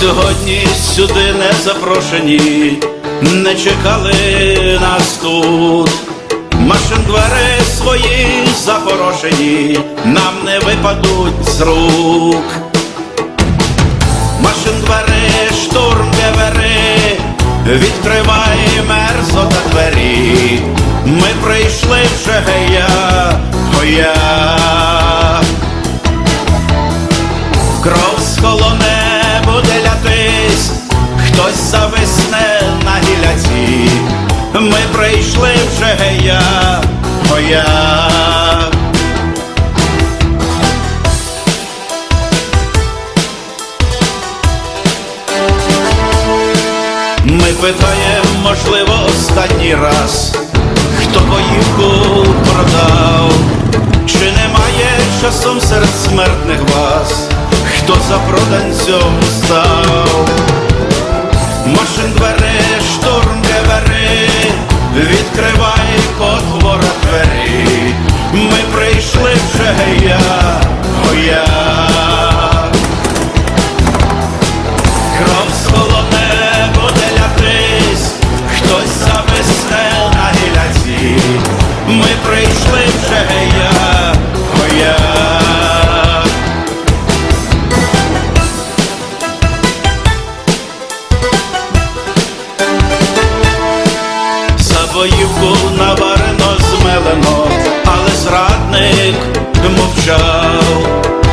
сьогодні сюди не запрошені, не чекали нас тут. Машин двері свої запорошені, нам не випадуть з рук. Машин двері, штурм двері, відкривай мерзота двері. Ми прийшли вже гея, гоя. Прийшли вже гея, гоя. Ми питаємо, можливо, останній раз, хто боївку продав, чи немає часом серед смертних вас, хто за проданцем став? Машин двери, штурм Ми прийшли вже гея, гоя. За боївку наварено змелено, але зрадник мовчав.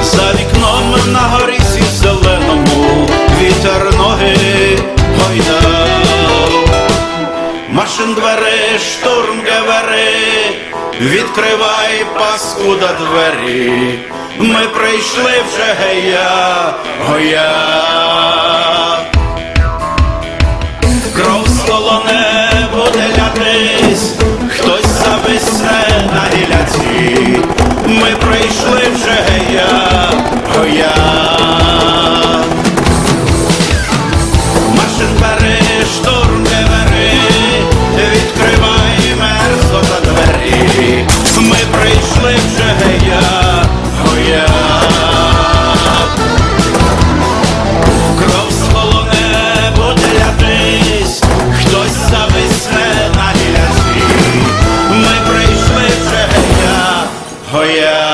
За вікном на горісі зеленому вітер ноги штурм гевери, відкривай паскуда двері. Ми прийшли вже гея, гоя. Кров столоне буде лятись, хтось зависне на гіляці. Ми прийшли вже гея, гоя.